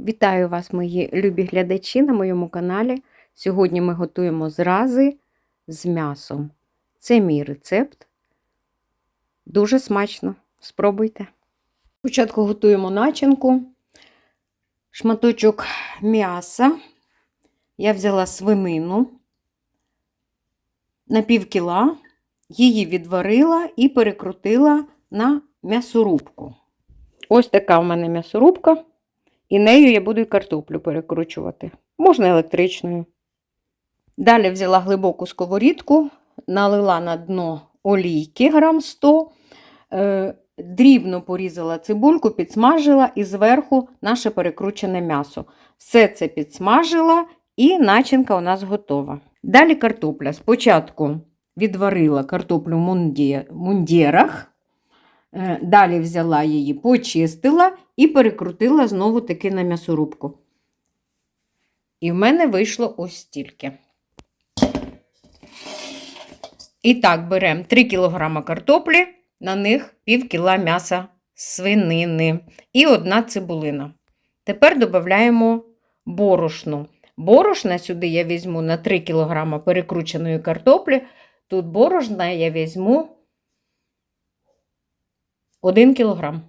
Вітаю вас, мої любі глядачі на моєму каналі. Сьогодні ми готуємо зрази з м'ясом. Це мій рецепт. Дуже смачно. Спробуйте. Спочатку готуємо начинку. Шматочок м'яса. Я взяла свинину на пів кіла, її відварила і перекрутила на м'ясорубку. Ось така в мене м'ясорубка. І нею я буду і картоплю перекручувати. Можна електричною. Далі взяла глибоку сковорідку, налила на дно олійки грам 100, е, дрібно порізала цибульку, підсмажила і зверху наше перекручене м'ясо. Все це підсмажила і начинка у нас готова. Далі картопля. Спочатку відварила картоплю в мунді- мундірах. Е, Далі взяла її, почистила і перекрутила знову таки на м'ясорубку. І в мене вийшло ось стільки. І так, беремо 3 кг картоплі, на них пів кіла м'яса свинини і одна цибулина. Тепер додаємо борошно. Борошна сюди я візьму на 3 кг перекрученої картоплі. Тут борошна я візьму 1 кг.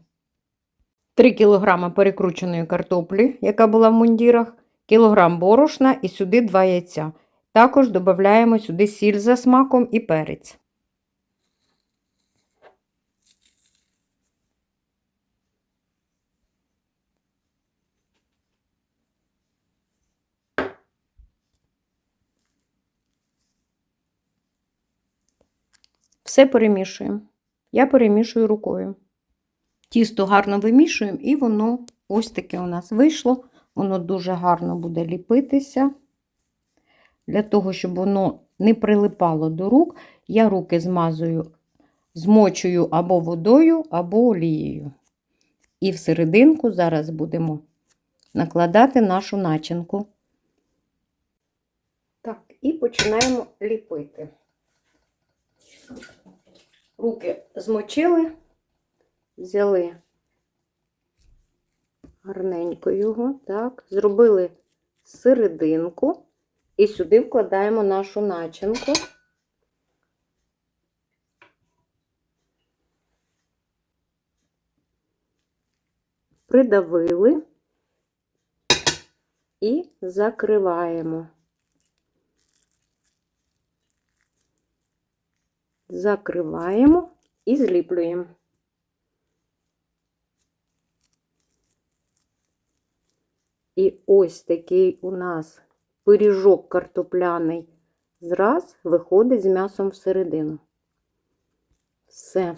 3 кг перекрученої картоплі, яка була в мундірах, кілограм борошна і сюди 2 яйця. Також додаємо сюди сіль за смаком і перець. Все перемішуємо. Я перемішую рукою. Тісто гарно вимішуємо, і воно ось таке у нас вийшло. Воно дуже гарно буде ліпитися. Для того, щоб воно не прилипало до рук, я руки змазую, змочую або водою, або олією. І всерединку зараз будемо накладати нашу начинку. Так, і починаємо ліпити. Руки змочили, взяли гарненько його, так, зробили серединку і сюди вкладаємо нашу начинку. Придавили і закриваємо. Закриваємо і зліплюємо. І ось такий у нас пиріжок картопляний зраз виходить з м'ясом всередину. Все.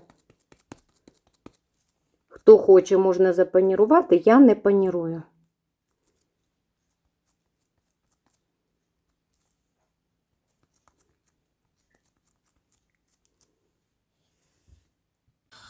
Хто хоче, можна запанірувати, я не панірую.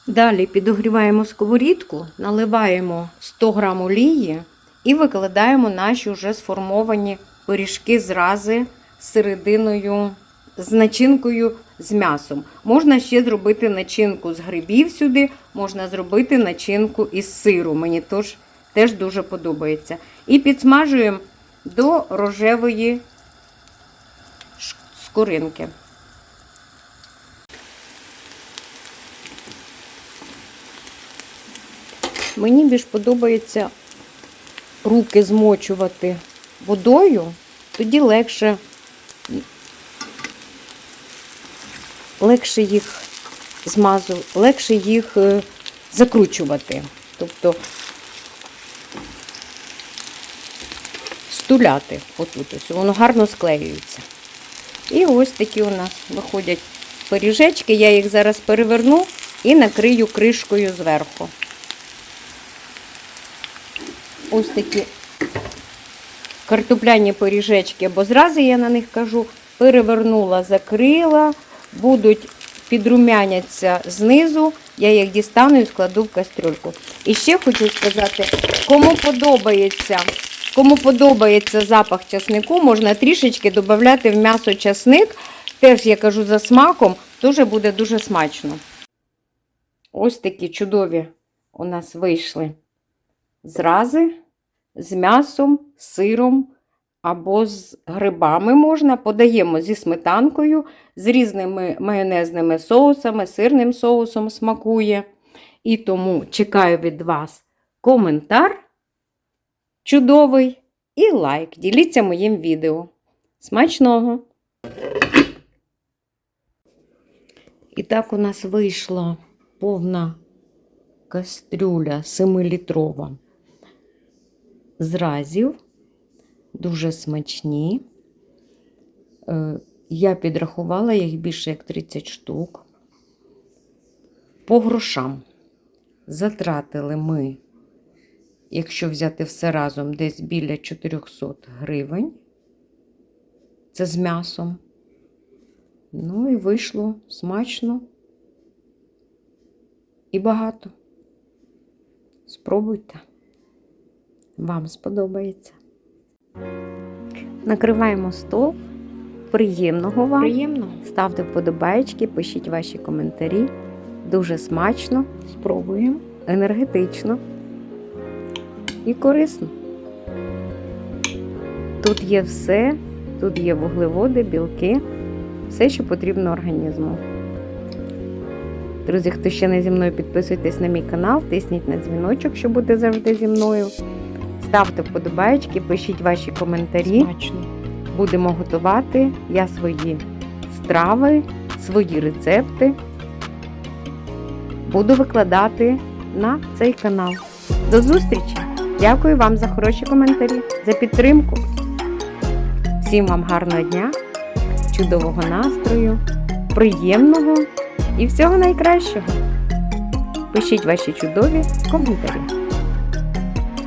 Далі підогріваємо сковорідку, наливаємо 100 г олії і викладаємо наші вже сформовані пиріжки зрази з серединою, з начинкою з м'ясом. Можна ще зробити начинку з грибів сюди, можна зробити начинку із сиру. Мені теж, теж дуже подобається. І підсмажуємо до рожевої скоринки. Мені більш подобається руки змочувати водою, тоді легше, легше їх змазу, легше їх е, закручувати. Тобто стуляти отут ось, воно гарно склеюється. І ось такі у нас виходять пиріжечки. Я їх зараз переверну і накрию кришкою зверху. Ось такі картопляні пиріжечки, або зрази я на них кажу, перевернула, закрила, будуть підрумяняться знизу, я їх дістану і складу в кастрюльку. І ще хочу сказати, кому подобається, кому подобається запах часнику, можна трішечки додати в м'ясо часник. Теж я кажу за смаком, дуже буде дуже смачно. Ось такі чудові у нас вийшли зрази з м'ясом, сиром або з грибами можна. Подаємо зі сметанкою, з різними майонезними соусами, сирним соусом смакує. І тому чекаю від вас коментар чудовий і лайк. Діліться моїм відео. Смачного! І так у нас вийшла повна кастрюля 7-літрова зразів. Дуже смачні. Е, Я підрахувала їх більше як 30 штук. По грошам затратили ми, якщо взяти все разом, десь біля 400 гривень. Це з м'ясом. Ну і вийшло смачно і багато. Спробуйте. Вам сподобається. Накриваємо стол. Приємного вам. Приємно. Ставте вподобайки, пишіть ваші коментарі. Дуже смачно, Спробуємо. енергетично і корисно. Тут є все, тут є вуглеводи, білки, все, що потрібно організму. Друзі, хто ще не зі мною, підписуйтесь на мій канал, тисніть на дзвіночок, щоб бути завжди зі мною. Ставте вподобайки, пишіть ваші коментарі. Смачно. Будемо готувати я свої страви, свої рецепти. Буду викладати на цей канал. До зустрічі! Дякую вам за хороші коментарі, за підтримку. Всім вам гарного дня, чудового настрою, приємного і всього найкращого. Пишіть ваші чудові коментарі.